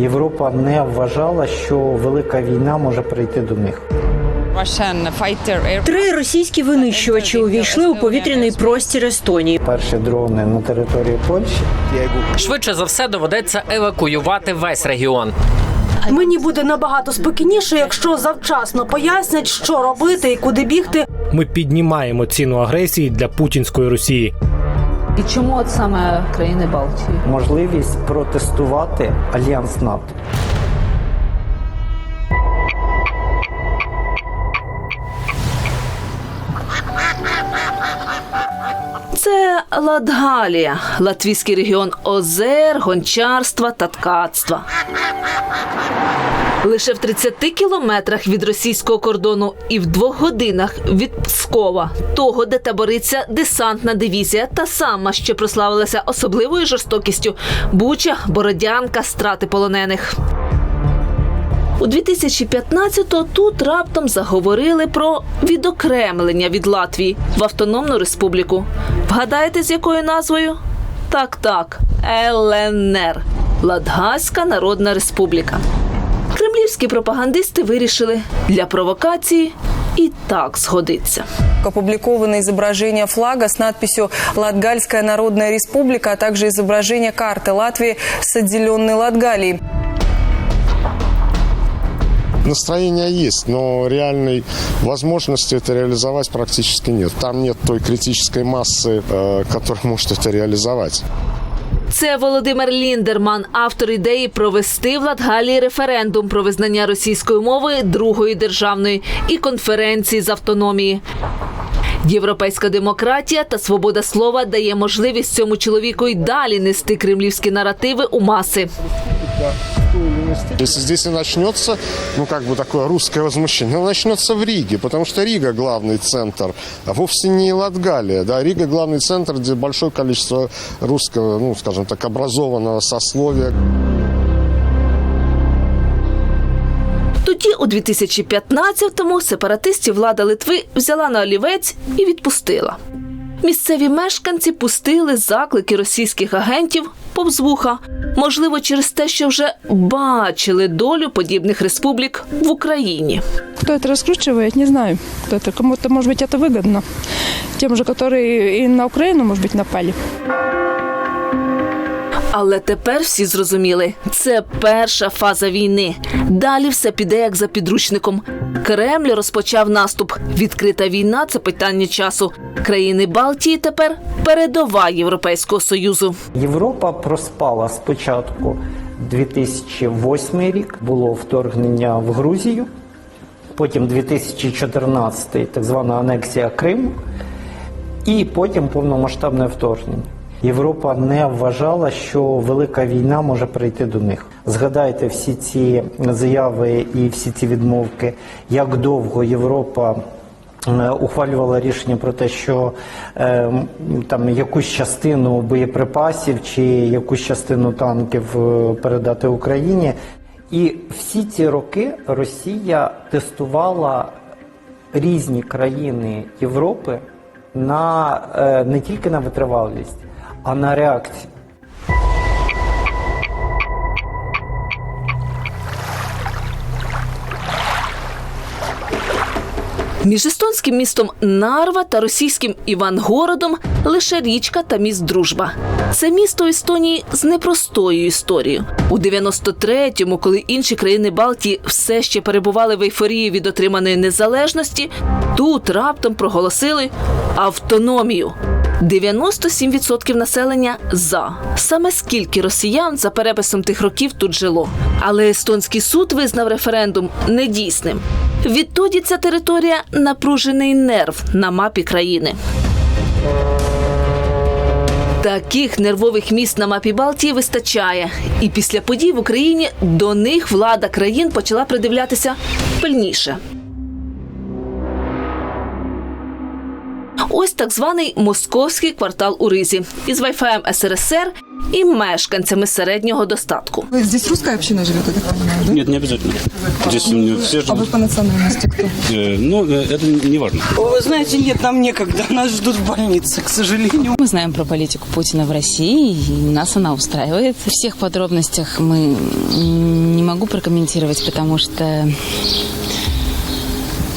Європа не вважала, що велика війна може прийти до них. Три російські винищувачі увійшли у повітряний простір Естонії. Перші дрони на території Польщі. Швидше за все доведеться евакуювати весь регіон. Мені буде набагато спокійніше, якщо завчасно пояснять, що робити і куди бігти. Ми піднімаємо ціну агресії для путінської Росії. І чому от саме країни Балтії? Можливість протестувати альянс НАТО. Ладгалія, латвійський регіон озер, гончарства та ткацтва. Лише в 30 кілометрах від російського кордону і в двох годинах від Пскова, того, де табориться десантна дивізія, та сама, що прославилася особливою жорстокістю Буча, Бородянка, страти полонених. У 2015-го тут раптом заговорили про відокремлення від Латвії в Автономну Республіку. Вгадаєте, з якою назвою? Так, так, ЛНР Ладгаська Народна Республіка. Кремлівські пропагандисти вирішили для провокації і так згодиться. Опубликованы изображения флага с надписью «Латгальская народная республика», а также изображение карты Латвии с отделенной Латгалией. Настроение есть, но реальной возможности это реализовать практически нет. Там нет той критической массы, э, которая может это реализовать. Це Володимир Ліндерман, автор ідеї провести в Латгалії референдум про визнання російської мови другої державної і конференції з автономії. Європейська демократія та свобода слова дає можливість цьому чоловіку й далі нести кремлівські наративи у маси. Если здесь и начнется, ну как бы такое русское возмущение, оно начнется в Риге, потому что Рига главный центр, а вовсе не Латгалия. Да? Рига главный центр, где большое количество русского, ну скажем так, образованного сословия. Тоді, у 2015-му, сепаратистів влада Литви взяла на олівець і відпустила. Місцеві мешканці пустили заклики російських агентів повз вуха, можливо, через те, що вже бачили долю подібних республік в Україні. Кто это раскручивает, не знаю. Кто это. Кому-то, может быть, это выгодно. Тем же, которые и на Украину, может быть, напали. Але тепер всі зрозуміли, це перша фаза війни. Далі все піде як за підручником. Кремль розпочав наступ. Відкрита війна це питання часу. Країни Балтії тепер передова Європейського союзу. Європа проспала спочатку 2008 рік, було вторгнення в Грузію, потім 2014 так звана анексія Криму, і потім повномасштабне вторгнення. Європа не вважала, що велика війна може прийти до них. Згадайте всі ці заяви і всі ці відмовки, як довго Європа ухвалювала рішення про те, що е, там якусь частину боєприпасів чи якусь частину танків е, передати Україні. І всі ці роки Росія тестувала різні країни Європи на е, не тільки на витривалість, а на реакцію. Між естонським містом Нарва та російським Івангородом лише річка та міст Дружба. Це місто Естонії з непростою історією. У 93-му, коли інші країни Балтії все ще перебували в ейфорії від отриманої незалежності, тут раптом проголосили автономію. 97% населення за саме скільки росіян за переписом тих років тут жило. Але естонський суд визнав референдум недійсним. Відтоді ця територія напружений нерв на мапі країни. Таких нервових міст на мапі Балтії вистачає, і після подій в Україні до них влада країн почала придивлятися пильніше. Ось так званий московський квартал у Ризі із Wi-Fi СРСР і мешканцями середнього достатку. Здесь русская община живет, я так понимаю, да? Нет, не обязательно. Здесь у меня все А живут. вы по национальности кто? Э, ну, э, это не важно. Вы знаете, нет, нам некогда. Нас ждут в больнице, к сожалению. Мы знаем про политику Путина в России, и нас она устраивает. В всех подробностях мы м, не могу прокомментировать, потому что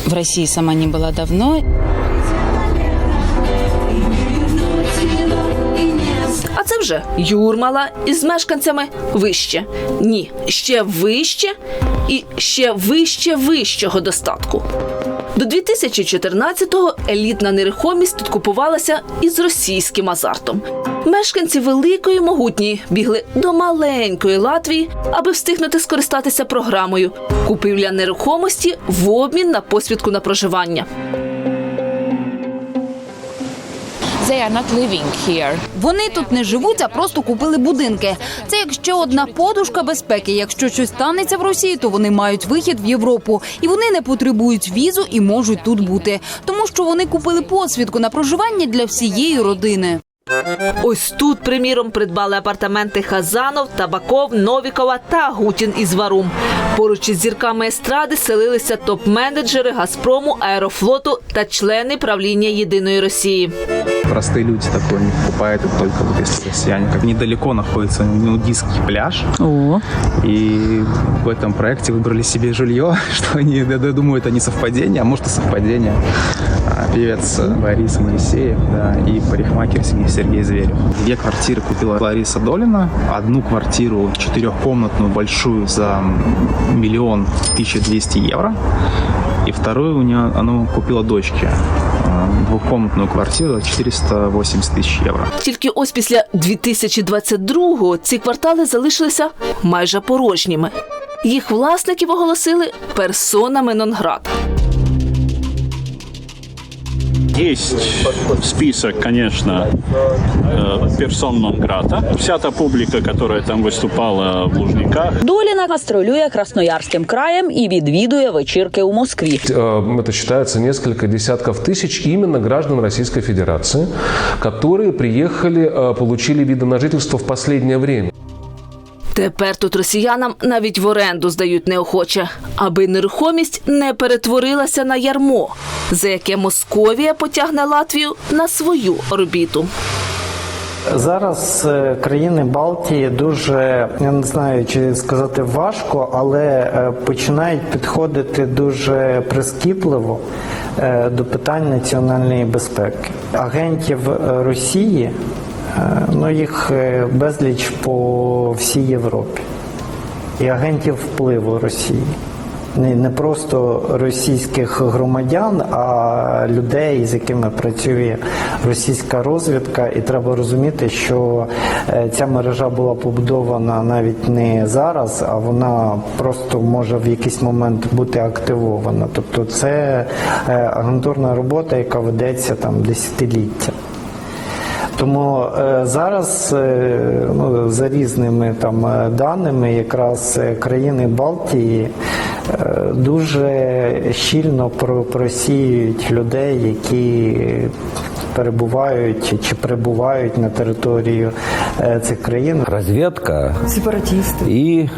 в России сама не была давно. Це вже Юрмала із мешканцями вище. Ні, ще вище і ще вище вищого достатку. До 2014-го елітна нерухомість тут купувалася із російським азартом. Мешканці великої могутньої бігли до маленької Латвії, аби встигнути скористатися програмою купівля нерухомості в обмін на посвідку на проживання. Are not living here. Вони тут не живуть, а просто купили будинки. Це як ще одна подушка безпеки. Якщо щось станеться в Росії, то вони мають вихід в Європу, і вони не потребують візу і можуть тут бути, тому що вони купили посвідку на проживання для всієї родини. Ось тут, приміром, придбали апартаменти Хазанов, Табаков, Новікова та Гутін із Варум. Поруч із зірками естради селилися топ-менеджери Газпрому, Аерофлоту та члени правління Єдиної Росії. Простые люди такое не покупают, это только вот если россияне. Как недалеко находится нудистский пляж. О. И в этом проекте выбрали себе жилье, что они, я думаю, это не совпадение, а может и совпадение. А, Певец Борис Моисеев да, и парикмахер Сергей- Сергей Зверев. Две квартиры купила Лариса Долина. Одну квартиру четырехкомнатную большую за миллион тысяча двести евро. И второе, у нее она купила дочке. а, Двухкомнатную квартиру 480 тисяч євро. Тільки ось після 2022-го ці квартали залишилися майже порожніми. Їх власників оголосили персонами нон-грата Есть список, конечно, э, персон нон-грата. Вся та публика, которая там выступала в Лужниках, Доліна гастролює Красноярським краєм і відвідує вечірки у Москві. Э, Это считается несколько десятков тысяч именно граждан Российской Федерации, которые приехали, э, получили виды на жительство в последнее время. Тепер тут росіянам навіть в оренду здають неохоче, аби нерухомість не перетворилася на ярмо, за яке Московія потягне Латвію на свою орбіту. Зараз е, країни Балтії дуже я не знаю, чи сказати важко, але е, починають підходити дуже прискіпливо е, до питань національної безпеки. Агентів Росії ну їх е, безліч по всій Європі і агентів впливу Росії. Не, просто російських громадян, а людей, з якими працює російська розвідка, і треба розуміти, що е, ця мережа була побудована навіть не зараз, а вона просто може в якийсь момент бути активована. Тобто, це е, агентурна робота, яка ведеться там десятиліття. Тому е, зараз е, ну, за різними там е, даними, якраз країни Балтії дуже щільно про- просіюють людей, які перебувають чи- прибувають на територію цих країн. Разведка Сепаратисты. и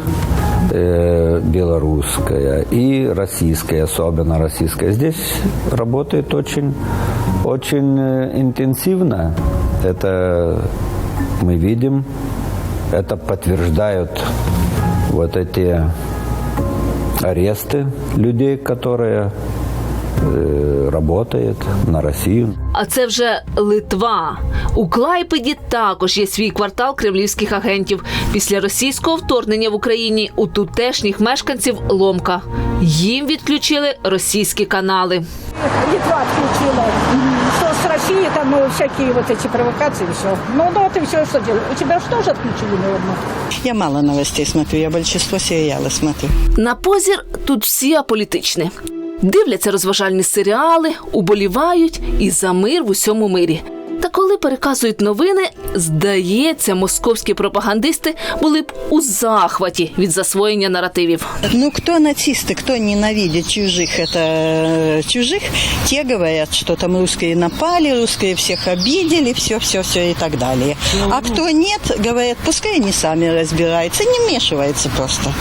э, белорусская, и российская, особенно российская. Здесь работает очень, очень э, интенсивно. Это мы видим, это подтверждают вот эти аресты людей, которые э, работают на Россию. А це вже Литва. У Клайпеді також є свій квартал кремлівських агентів. Після російського вторгнення в Україні у тутешніх мешканців ломка. Їм відключили російські канали. Литва отключила. Россией там ну, всякие вот эти провокации, все. Ну, ну вот и все, что делать. У тебя что же отключили, наверное? Я мало новостей смотрю, я большинство сериалы смотрю. На позір тут всі аполітичні. Дивляться розважальні серіали, уболівають і за мир в усьому мирі. Та коли переказують новини, здається, московські пропагандисти були б у захваті від засвоєння наративів. Ну, кто нацисты, кто ненавидит чужих, это э, чужих, те говорят, что там русские напали, русские всех обидели, все-все-все и так далее. А кто нет, говорят, пускай они сами разбираются, не вмешиваются просто.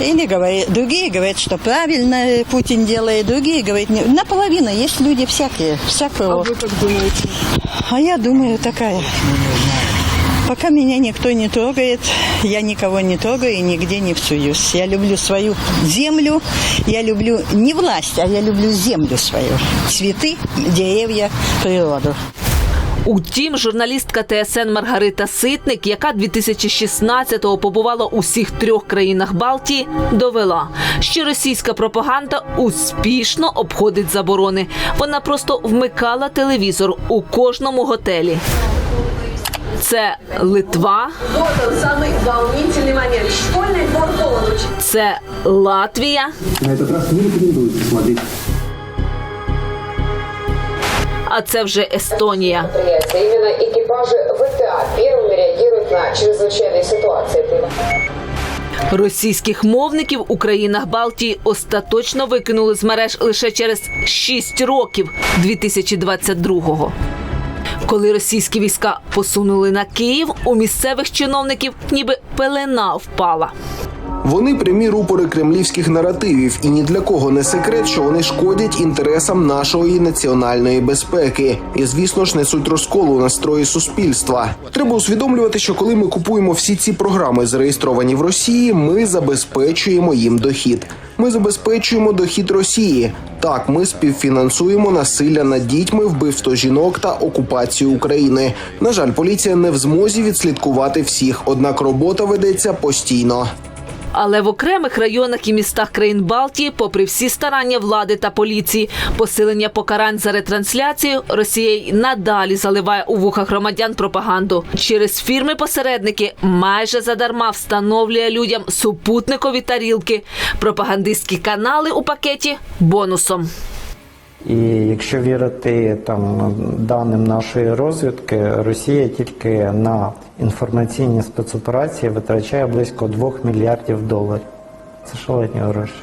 Или говорят, другие говорят, что правильно Путин делает, другие говорят, не- наполовину есть люди всякие, всякого. А вы как думаете? А я думаю, такая. Пока меня никто не трогает, я никого не трогаю и нигде не всуюсь. Я люблю свою землю, я люблю не власть, а я люблю землю свою. Цветы, деревья, природу. Утім, журналістка ТСН Маргарита Ситник, яка 2016-го побувала у всіх трьох країнах Балтії, довела, що російська пропаганда успішно обходить заборони. Вона просто вмикала телевізор у кожному готелі. Це Литва, Самый волнительный момент. Школьный двор Полоночи. це Латвія, На этот раз не рекомендуется смотреть. а це вже Естонія. Именно экипажи ВТА первыми реагируют на чрезвычайные ситуации. Російських мовників у країнах Балтії остаточно викинули з мереж лише через 6 років 2022-го. Коли російські війська посунули на Київ, у місцевих чиновників ніби пелена впала. Вони прямі рупори кремлівських наративів, і ні для кого не секрет, що вони шкодять інтересам нашої національної безпеки. І звісно ж несуть розколу у настрої суспільства. Треба усвідомлювати, що коли ми купуємо всі ці програми, зареєстровані в Росії, ми забезпечуємо їм дохід. Ми забезпечуємо дохід Росії. Так, ми співфінансуємо насилля над дітьми, вбивство жінок та окупацію України. На жаль, поліція не в змозі відслідкувати всіх, однак робота ведеться постійно. Але в окремих районах і містах країн Балтії, попри всі старання влади та поліції, посилення покарань за ретрансляцію, Росія й надалі заливає у вухах громадян пропаганду. Через фірми-посередники майже задарма встановлює людям супутникові тарілки, пропагандистські канали у пакеті бонусом. І якщо вірити там даним нашої розвідки, Росія тільки на інформаційні спецоперації витрачає близько 2 мільярдів доларів. Це шалені гроші.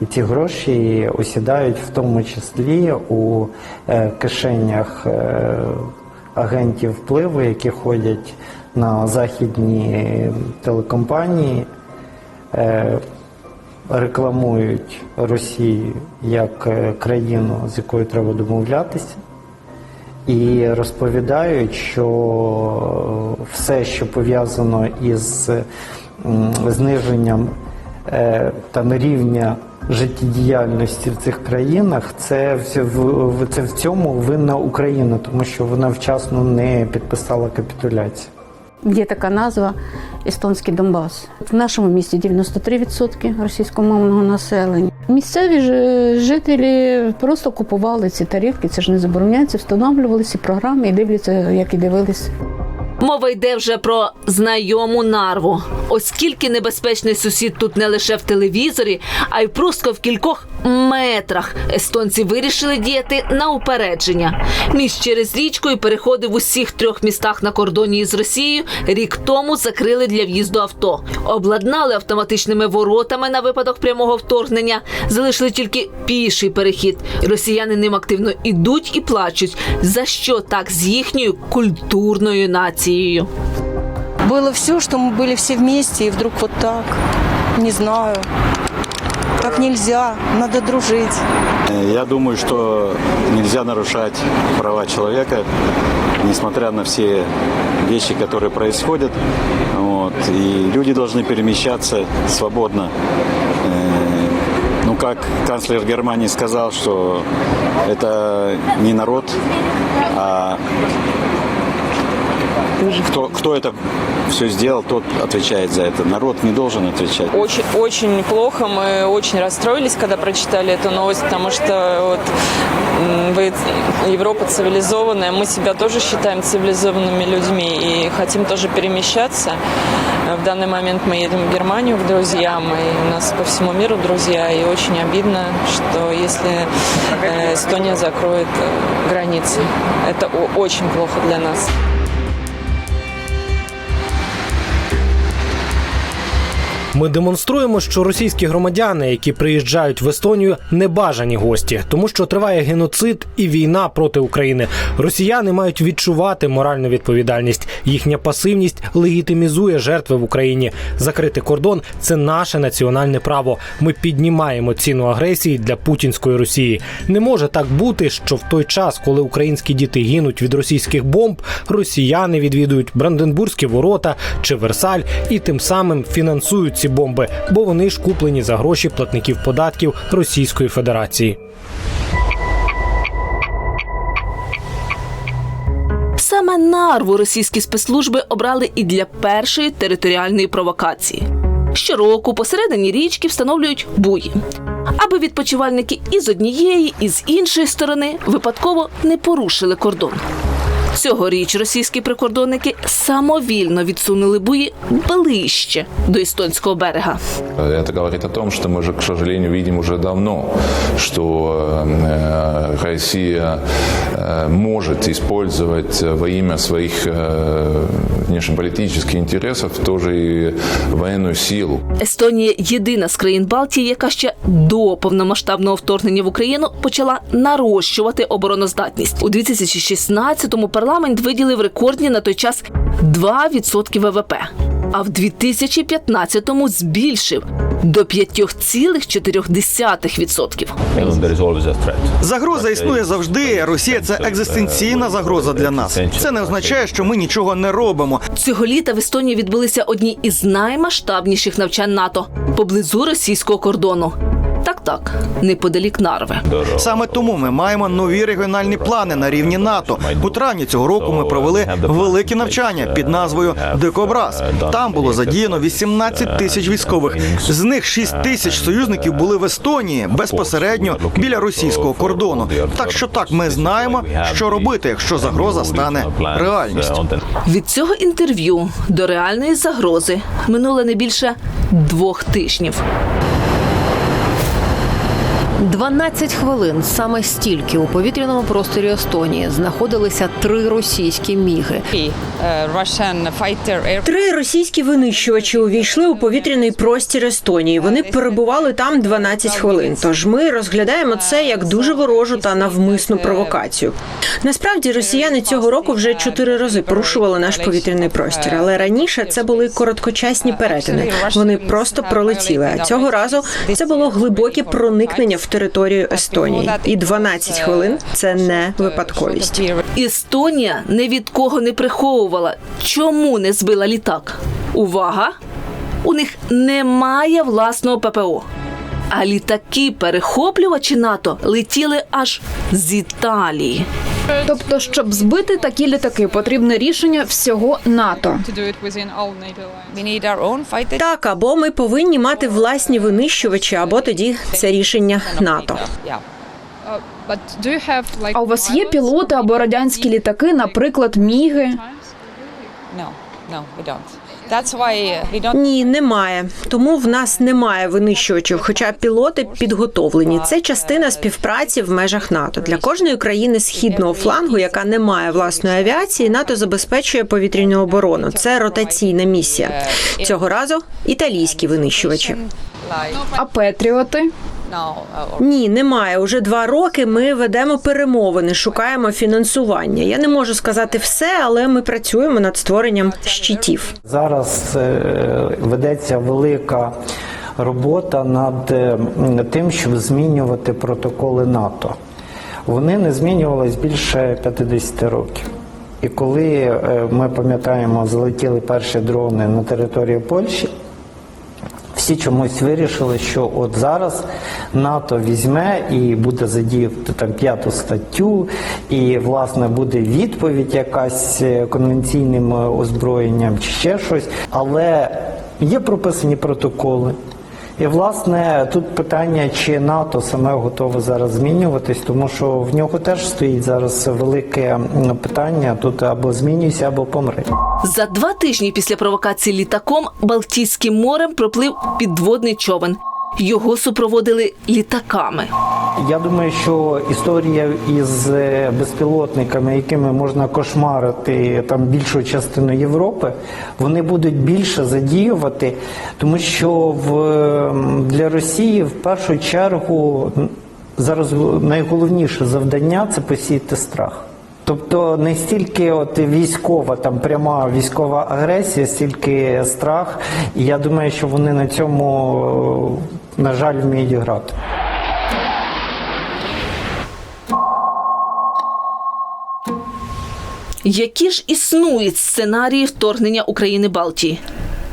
І ці гроші осідають в тому числі у е, кишенях е, агентів впливу, які ходять на західні телекомпанії. Е, рекламують Росію як е, країну, з якою треба домовлятися, і розповідають, що все, що пов'язано із зниженням е, там рівня життєдіяльності в цих країнах, це в, це в цьому винна Україна, тому що вона вчасно не підписала капітуляцію. Є така назва Естонський Донбас. В нашому місті 93% російськомовного населення. Місцеві ж жителі просто купували ці тарілки, це ж не забороняється, встановлювали ці програми і дивляться, як і дивились. Мова йде вже про знайому нарву. Оскільки небезпечний сусід тут не лише в телевізорі, а й просто в кількох метрах. Естонці вирішили діяти на упередження. Міст через річку і переходи в усіх трьох містах на кордоні із Росією рік тому закрили для в'їзду авто. Обладнали автоматичними воротами на випадок прямого вторгнення. Залишили тільки піший перехід. Росіяни ним активно ідуть і плачуть. За що так з їхньою культурною нацією? Было все, что мы были все вместе, и вдруг вот так. Не знаю. Так нельзя, надо дружить. Я думаю, что нельзя нарушать права человека, несмотря на все вещи, которые происходят. Вот. И люди должны перемещаться свободно. Э, Ну, как канцлер Германии сказал, что это не народ, а кто, кто это все сделал, тот отвечает за это. Народ не должен отвечать. Очень, очень плохо. Мы очень расстроились, когда прочитали эту новость, потому что вот, вы, Европа цивилизованная, мы себя тоже считаем цивилизованными людьми и хотим тоже перемещаться. В данный момент мы едем в Германию к друзьям, и у нас по всему миру друзья, и очень обидно, что если э, Эстония закроет э, границы, это очень плохо для нас. Ми демонструємо, що російські громадяни, які приїжджають в Естонію, не бажані гості, тому що триває геноцид і війна проти України. Росіяни мають відчувати моральну відповідальність. Їхня пасивність легітимізує жертви в Україні. Закрити кордон це наше національне право. Ми піднімаємо ціну агресії для путінської Росії. Не може так бути, що в той час, коли українські діти гинуть від російських бомб, росіяни відвідують Бранденбурзькі ворота чи Версаль і тим самим фінансують ці бомби, бо вони ж куплені за гроші платників податків Російської Федерації. Саме нарву російські спецслужби обрали і для першої територіальної провокації. Щороку посередині річки встановлюють буї, аби відпочивальники і з однієї, і з іншої сторони випадково не порушили кордон. Цьогоріч російські прикордонники самовільно відсунули буї ближче до естонського берега. Это говорит о том, что мы же, к сожалению, видим уже давно, что э, Россия э, может использовать во имя своих э, внешнеполитических интересов тоже и военную силу. Естонія єдина з країн Балтії, яка ще до повномасштабного вторгнення в Україну почала нарощувати обороноздатність. У 2016-му парламент виділив рекордні на той час 2% ВВП, а в 2015-му збільшив до 5,4%. Загроза існує завжди. Росія це екзистенційна загроза для нас. Це не означає, що ми нічого не робимо. Цього літа в Естонії відбулися одні із наймасштабніших навчань НАТО поблизу російського кордону. Так, так, неподалік Нарви. Саме тому ми маємо нові регіональні плани на рівні НАТО. У травні цього року ми провели великі навчання під назвою Дикобраз. Там було задіяно 18 тисяч військових. З них 6 тисяч союзників були в Естонії безпосередньо біля російського кордону. Так що так, ми знаємо, що робити, якщо загроза стане реальністю. Від цього інтерв'ю до реальної загрози минуло не більше двох тижнів. 12 хвилин саме стільки у повітряному просторі Естонії знаходилися три російські міги. Три російські винищувачі увійшли у повітряний простір Естонії. Вони перебували там 12 хвилин. Тож ми розглядаємо це як дуже ворожу та навмисну провокацію. Насправді росіяни цього року вже чотири рази порушували наш повітряний простір, але раніше це були короткочасні перетини. Вони просто пролетіли. А цього разу це було глибоке проникнення в територію Естонії. І 12 хвилин це не випадковість. Естонія не від кого не приховувала, чому не збила літак. Увага! У них немає власного ППО. А літаки перехоплювачі НАТО летіли аж з Італії. Тобто, щоб збити такі літаки, потрібне рішення всього НАТО. Так, або ми повинні мати власні винищувачі, або тоді це рішення НАТО. А у вас є пілоти або радянські літаки, наприклад, міги? Ні, немає. Тому в нас немає винищувачів, хоча пілоти підготовлені. Це частина співпраці в межах НАТО. Для кожної країни східного флангу, яка не має власної авіації, НАТО забезпечує повітряну оборону. Це ротаційна місія. Цього разу італійські винищувачі. А Петріоти? Ні, немає. Уже два роки ми ведемо перемовини, шукаємо фінансування. Я не можу сказати все, але ми працюємо над створенням щитів. Зараз е, ведеться велика робота над е, тим, щоб змінювати протоколи НАТО. Вони не змінювались більше 50 років. І коли е, ми пам'ятаємо, залетіли перші дрони на територію Польщі. Всі чомусь вирішили, що от зараз НАТО візьме і буде задіяти там п'яту статтю, і власне буде відповідь якась е, конвенційним е, озброєнням чи ще щось. Але є прописані протоколи. І власне тут питання, чи НАТО саме готове зараз змінюватись, тому що в нього теж стоїть зараз велике питання: тут або змінюйся, або помри. За два тижні після провокації літаком Балтійським морем проплив підводний човен. Його супроводили літаками. Я думаю, що історія із е, безпілотниками, якими можна кошмарити там більшу частину Європи, вони будуть більше задіювати, тому що в для Росії в першу чергу зараз найголовніше завдання це посіяти страх. Тобто не стільки от військова, там пряма військова агресія, стільки страх. І я думаю, що вони на цьому, на жаль, вміють грати. Які ж існують сценарії вторгнення України Балтії?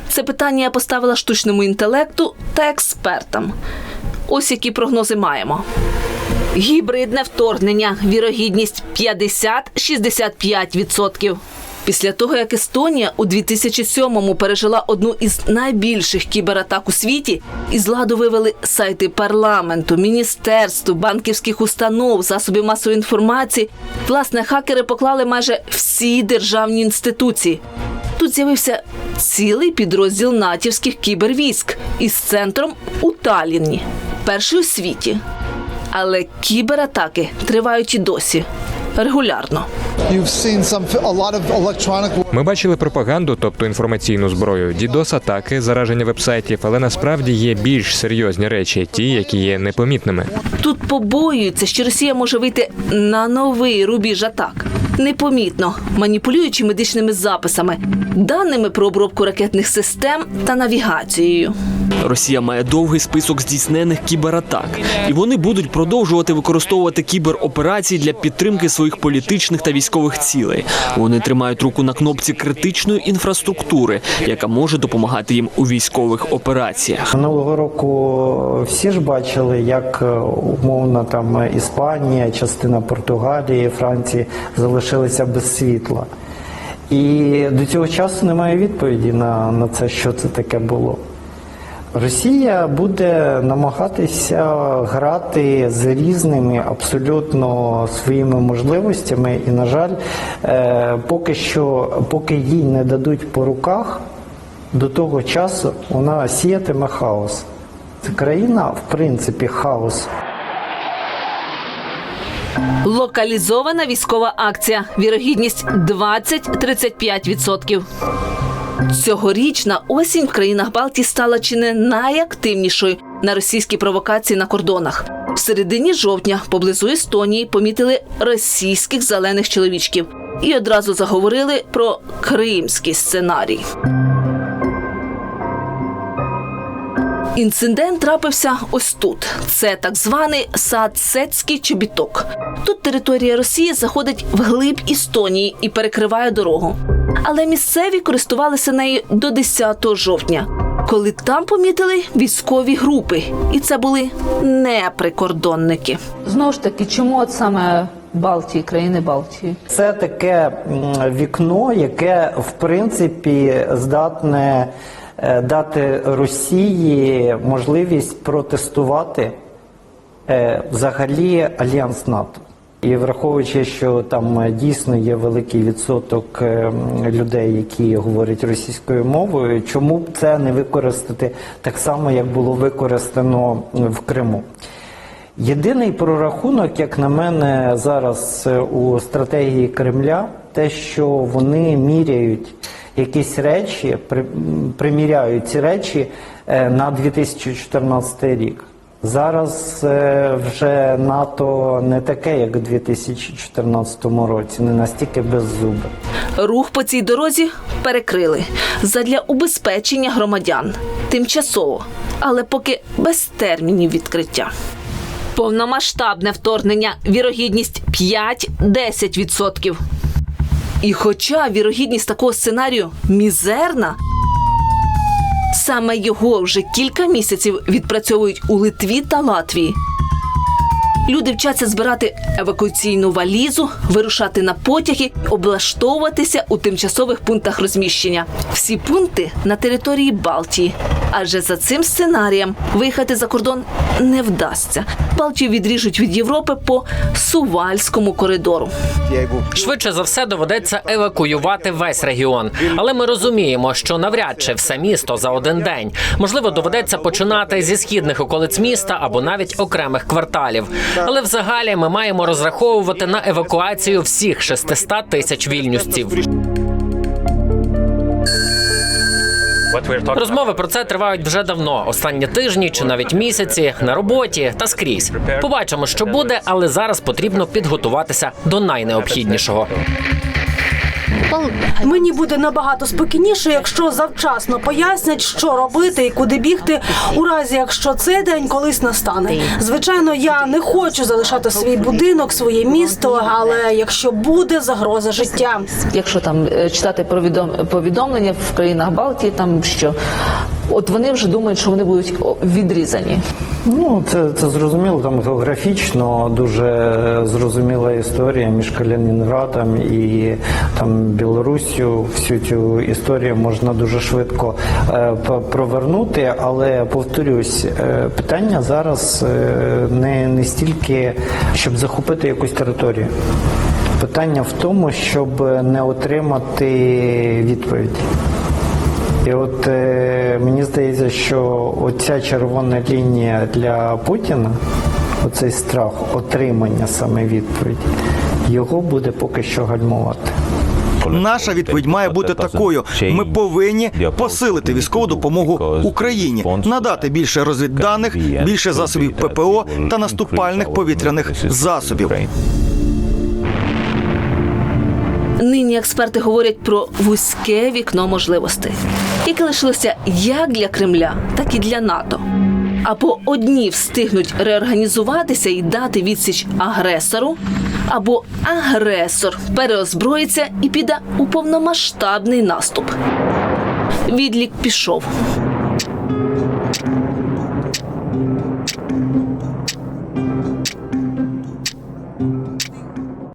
Це питання я поставила штучному інтелекту та експертам. Ось які прогнози маємо. Гібридне вторгнення, вірогідність 50-65%. Після того, як Естонія у 2007-му пережила одну із найбільших кібератак у світі, із ладу вивели сайти парламенту, міністерств, банківських установ, засобів масової інформації. Власне, хакери поклали майже всі державні інституції. Тут з'явився цілий підрозділ натівських кібервійськ із центром у Таллінні, перший у світі. Але кібератаки тривають і досі регулярно. Ми бачили пропаганду, тобто інформаційну зброю, дідос атаки, зараження вебсайтів, але насправді є більш серйозні речі, ті, які є непомітними. Тут побоюються, що Росія може вийти на новий рубіж атак. Непомітно маніпулюючи медичними записами, даними про обробку ракетних систем та навігацією. Росія має довгий список здійснених кібератак, і вони будуть продовжувати використовувати кібероперації для підтримки своїх політичних та військових цілей. Вони тримають руку на кнопці критичної інфраструктури, яка може допомагати їм у військових операціях. Минулого року всі ж бачили, як е, умовно там Іспанія, частина Португалії, Франції залишилися без світла. І до цього часу немає відповіді на, на це, що це таке було. Росія буде намагатися грати з різними абсолютно своїми можливостями, і, на жаль, е, поки що, поки їй не дадуть по руках, до того часу вона сіятиме хаос. Це країна, в принципі, хаос. Локалізована військова акція. Вірогідність 20-35%. Цьогорічна осінь в країнах Балтії стала чи не найактивнішою на російські провокації на кордонах. В середині жовтня поблизу Естонії помітили російських зелених чоловічків і одразу заговорили про кримський сценарій. Інцидент трапився ось тут. Це так званий Саацецький чобіток. Тут територія Росії заходить вглиб Естонії і перекриває дорогу. Але місцеві користувалися нею до 10 жовтня, коли там помітили військові групи, і це були не прикордонники. Знову ж таки, чому от саме Балтії, країни Балтії? Це таке вікно, яке в принципі здатне дати Росії можливість протестувати е, взагалі альянс НАТО. І враховуючи, що там е, дійсно є великий відсоток е, людей, які говорять російською мовою, чому б це не використати так само, як було використано в Криму? Єдиний прорахунок, як на мене, зараз е, у стратегії Кремля, те, що вони міряють якісь речі, при- приміряють ці речі е, на 2014 рік. Зараз е, вже НАТО не таке, як у 2014 році, не настільки беззубе. Рух по цій дорозі перекрили задля убезпечення громадян тимчасово, але поки без термінів відкриття. Повномасштабне вторгнення, вірогідність 5-10%. І хоча вірогідність такого сценарію мізерна, саме його вже кілька місяців відпрацьовують у Литві та Латвії. Люди вчаться збирати евакуаційну валізу, вирушати на потяги, облаштовуватися у тимчасових пунктах розміщення. Всі пункти на території Балтії. Адже за цим сценарієм виїхати за кордон не вдасться. Балтію відріжуть від Європи по Сувальському коридору. Швидше за все доведеться евакуювати весь регіон. Але ми розуміємо, що навряд чи все місто за один день. Можливо, доведеться починати зі східних околиць міста або навіть окремих кварталів. Але взагалі ми маємо розраховувати на евакуацію всіх 600 тисяч вільнюсців. Розмови про це тривають вже давно, останні тижні чи навіть місяці на роботі та скрізь. Побачимо, що буде, але зараз потрібно підготуватися до найнеобхіднішого. Мені буде набагато спокійніше, якщо завчасно пояснять, що робити і куди бігти, у разі якщо цей день колись настане. Звичайно, я не хочу залишати свій будинок, своє місто, але якщо буде загроза життя. Якщо там е, читати повідомлення в країнах Балтії, там що от вони вже думають, що вони будуть відрізані. Ну, це, це зрозуміло, там географічно дуже зрозуміла історія між Калінінградом і там Білоруссю. Всю цю історію можна дуже швидко е, провернути, але повторюсь, е, питання зараз е, не, не стільки, щоб захопити якусь територію. Питання в тому, щоб не отримати відповіді. І от е, мені здається, що оця червона лінія для Путіна, оцей страх отримання саме відповіді, його буде поки що гальмувати. Наша відповідь має бути такою: ми повинні посилити військову допомогу Україні, надати більше розвідданих, більше засобів ППО та наступальних повітряних засобів. Нині експерти говорять про вузьке вікно можливостей, яке лишилося як для Кремля, так і для НАТО. Або одні встигнуть реорганізуватися і дати відсіч агресору, або агресор переозброїться і піде у повномасштабний наступ. Відлік пішов.